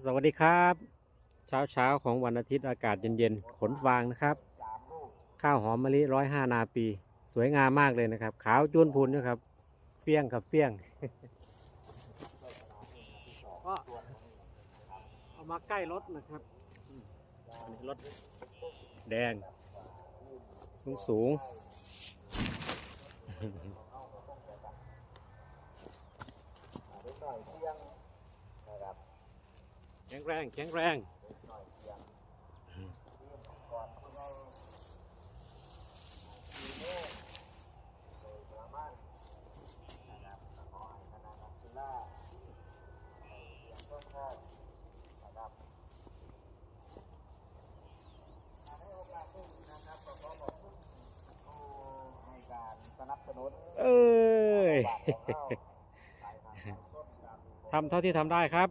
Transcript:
สวัสดีครับ เช้าเช้าๆของวันอาทิตย์อากาศเย็นๆขนฟางนะครับ ข้าวหอมมะลิร้อยห้านาปี สวยงามมากเลยนะครับ ขาวจุนพูนนะครับเฟี้ยงกับเฟี้ยงก็เอามาใกล้รถนะครับอืมอันนี้รถแดง สูงสูงแข็งแรงแข็งแรงเอ้ยบ้านขอทำเท่าที่ทำได้ครับ